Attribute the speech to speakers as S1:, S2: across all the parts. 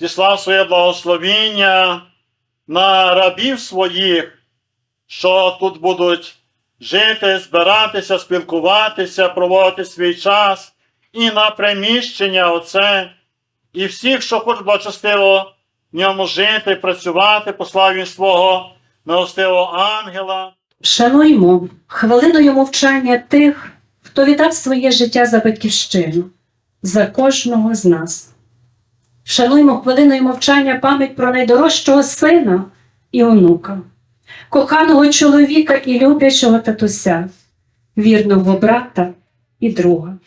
S1: зіслав своє благословіння на рабів своїх, що тут будуть жити, збиратися, спілкуватися, проводити свій час, і на приміщення оце, і всіх, що хочуть благочестиво в ньому жити, працювати по славі свого милостивого ангела.
S2: Шануймо хвилиною мовчання тих, хто віддав своє життя за батьківщину, за кожного з нас. Шануємо хвилиною мовчання пам'ять про найдорожчого сина і онука, коханого чоловіка і люблячого татуся, вірного брата і друга.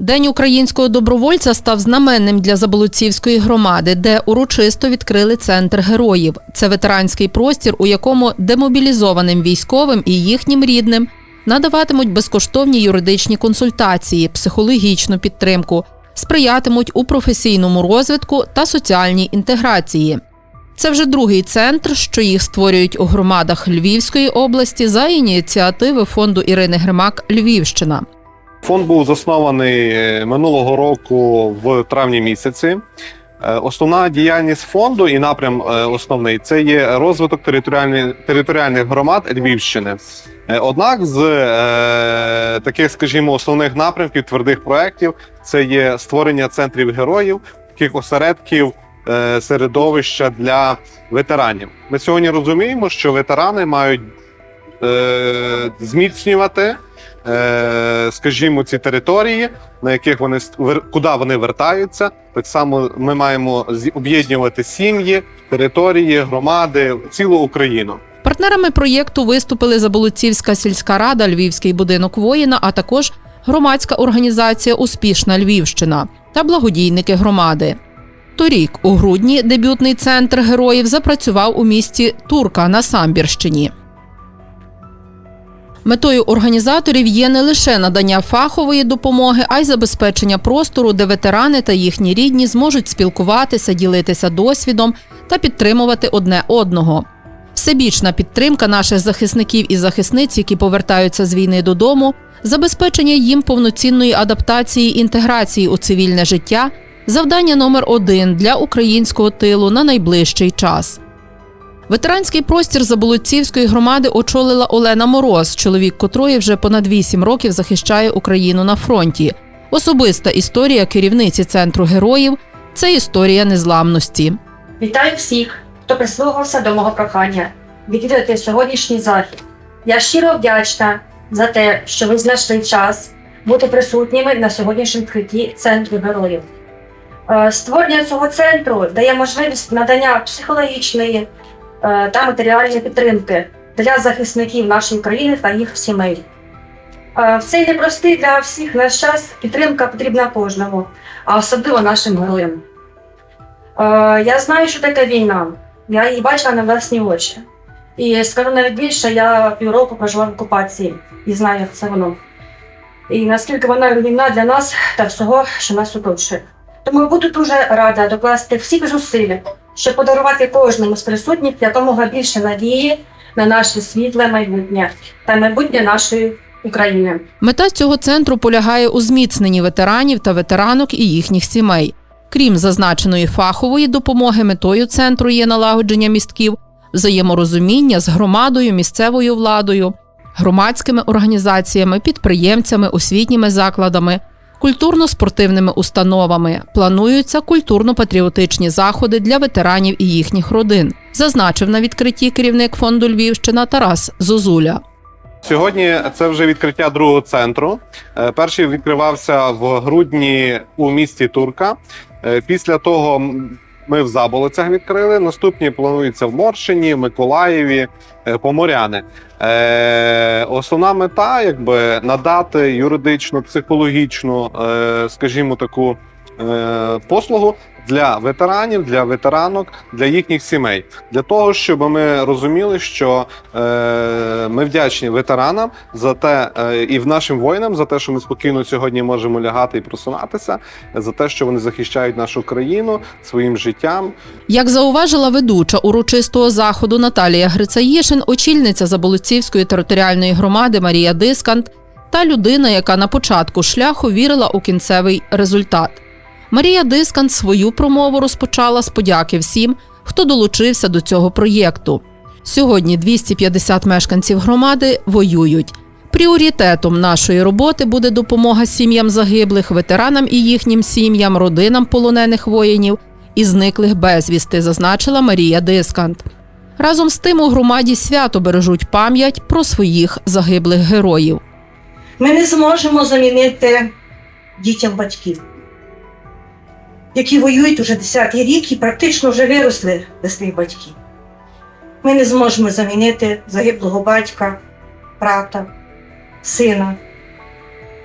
S3: День українського добровольця став знаменним для Заболоцівської громади, де урочисто відкрили центр героїв. Це ветеранський простір, у якому демобілізованим військовим і їхнім рідним надаватимуть безкоштовні юридичні консультації, психологічну підтримку, сприятимуть у професійному розвитку та соціальній інтеграції. Це вже другий центр, що їх створюють у громадах Львівської області за ініціативи фонду Ірини Гримак Львівщина.
S4: Фонд був заснований е, минулого року в травні місяці. Е, Основна діяльність фонду і напрям е, основний це є розвиток територіальних територіальних громад Львівщини. Однак з е, таких, скажімо, основних напрямків твердих проєктів це є створення центрів героїв, таких осередків е, середовища для ветеранів. Ми сьогодні розуміємо, що ветерани мають е, зміцнювати скажімо, ці території, на яких вони куди вони вертаються. Так само ми маємо об'єднувати сім'ї, території, громади, цілу Україну.
S3: Партнерами проєкту виступили Заболоцівська сільська рада, Львівський будинок воїна, а також громадська організація Успішна Львівщина та благодійники громади. Торік, у грудні, дебютний центр героїв запрацював у місті Турка на Самбірщині. Метою організаторів є не лише надання фахової допомоги, а й забезпечення простору, де ветерани та їхні рідні зможуть спілкуватися, ділитися досвідом та підтримувати одне одного. Всебічна підтримка наших захисників і захисниць, які повертаються з війни додому, забезпечення їм повноцінної адаптації інтеграції у цивільне життя завдання номер один для українського тилу на найближчий час. Ветеранський простір Заболоцівської громади очолила Олена Мороз, чоловік котрої вже понад 8 років захищає Україну на фронті. Особиста історія керівниці центру героїв це історія незламності.
S5: Вітаю всіх, хто прислухався до мого прохання відвідати сьогоднішній захід. Я щиро вдячна за те, що ви знайшли час бути присутніми на сьогоднішньому відкритті центру героїв. Е, Створення цього центру дає можливість надання психологічної та матеріальної підтримки для захисників нашої країни та їх сімей. Е, В цей непростий для всіх наш час підтримка потрібна кожному, а особливо нашим героям. Е, я знаю, що таке війна. Я її бачила на власні очі. І скажу навіть більше, я півроку прожила в окупації і знаю, як це воно. І наскільки вона війна для нас та всього, що нас оточує. Тому буду дуже рада докласти всіх зусиль, щоб подарувати кожному з присутніх якомога більше надії на наше світле майбутнє та майбутнє нашої України.
S3: Мета цього центру полягає у зміцненні ветеранів та ветеранок і їхніх сімей. Крім зазначеної фахової допомоги, метою центру є налагодження містків, взаєморозуміння з громадою, місцевою владою, громадськими організаціями, підприємцями, освітніми закладами, культурно-спортивними установами. Плануються культурно-патріотичні заходи для ветеранів і їхніх родин, зазначив на відкритті керівник фонду Львівщина Тарас Зозуля.
S4: Сьогодні це вже відкриття другого центру. Е, Перший відкривався в грудні у місті Турка. Е, Після того ми в Заболоцях відкрили. Наступні плануються в Моршині, Миколаєві, е, Поморяни. Е, Основна мета якби надати юридичну, психологічну, е, скажімо, таку е, послугу для ветеранів, для ветеранок, для їхніх сімей, для того, щоб ми розуміли, що е, ми вдячні ветеранам за те е, і нашим воїнам за те, що ми спокійно сьогодні можемо лягати і просунатися, за те, що вони захищають нашу країну своїм життям,
S3: Як зауважила ведуча урочистого заходу Наталія Грицаїшин, очільниця Заболоцівської територіальної громади Марія Дискант та людина, яка на початку шляху вірила у кінцевий результат. Марія Дискант свою промову розпочала з подяки всім, хто долучився до цього проєкту. Сьогодні 250 мешканців громади воюють. Пріоритетом нашої роботи буде допомога сім'ям загиблих, ветеранам і їхнім сім'ям, родинам полонених воїнів і зниклих безвісти, зазначила Марія Дискант. Разом з тим у громаді свято бережуть пам'ять про своїх загиблих героїв.
S6: Ми не зможемо замінити дітям батьків, які воюють уже 10-й рік і практично вже виросли без своїх батьків. Ми не зможемо замінити загиблого батька, брата, сина.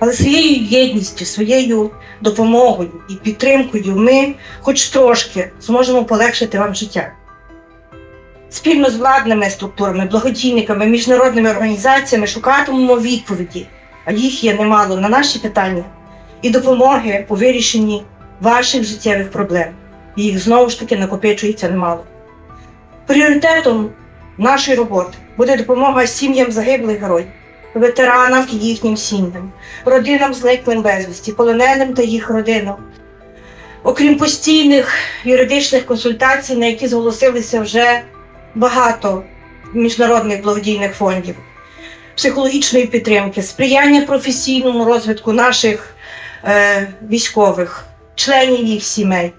S6: Але своєю єдністю, своєю допомогою і підтримкою ми хоч трошки зможемо полегшити вам життя. Спільно з владними структурами, благодійниками, міжнародними організаціями шукатимемо відповіді а їх є немало на наші питання, і допомоги у вирішенні ваших життєвих проблем. Їх знову ж таки накопичується немало. Пріоритетом нашої роботи буде допомога сім'ям загиблих героїв, ветеранам і їхнім сім'ям, родинам зниклим безвісті, полоненим та їх родинам. Окрім постійних юридичних консультацій, на які зголосилися вже багато міжнародних благодійних фондів психологічної підтримки, сприяння професійному розвитку наших е, військових, членів їх сімей.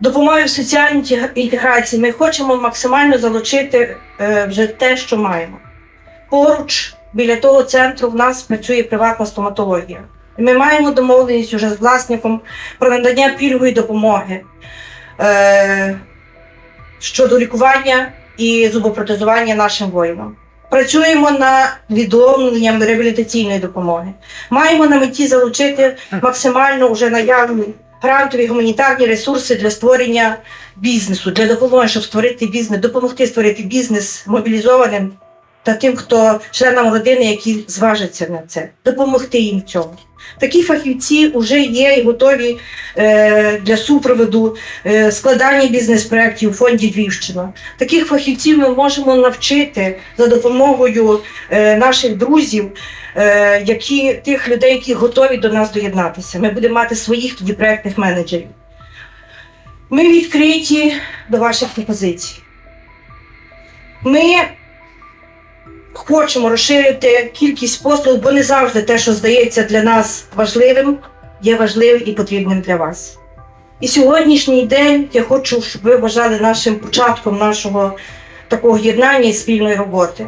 S6: Допомоги в соціальній інтеграції ми хочемо максимально залучити е, вже те, що маємо. Поруч біля того центру в нас працює приватна стоматологія. Ми маємо домовленість уже з власником про надання пільгової допомоги е, щодо лікування і зубопротезування нашим воїнам. Працюємо над відновленням реабілітаційної допомоги. Маємо на меті залучити максимально вже наявні грантові гуманітарні ресурси для створення бізнесу, для допомоги, щоб створити бізнес, допомогти створити бізнес мобілізованим та тим, хто членам родини, які зважаться на це, допомогти їм в цьому. Такі фахівці вже є і готові е, для супроводу е, складання бізнес-проєктів у фонді Львівщина. Таких фахівців ми можемо навчити за допомогою е, наших друзів, е, які, тих людей, які готові до нас доєднатися. Ми будемо мати своїх тоді проєктних менеджерів. Ми відкриті до ваших пропозицій. Ми хочемо розширити кількість послуг, бо не завжди те, що здається для нас важливим, є важливим і потрібним для вас. І сьогоднішній день я хочу, щоб ви вважали нашим початком нашого такого єднання і спільної роботи.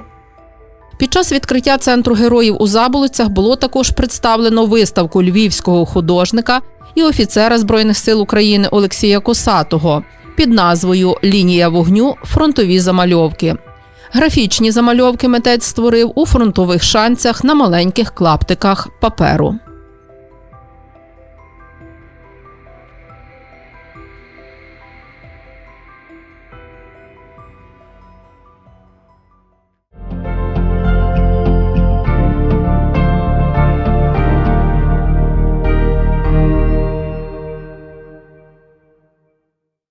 S3: Під час відкриття центру героїв у Заболоцях було також представлено виставку львівського художника і офіцера Збройних сил України Олексія Косатого під назвою Лінія вогню фронтові замальовки. Графічні замальовки митець створив у фронтових шанцях на маленьких клаптиках паперу.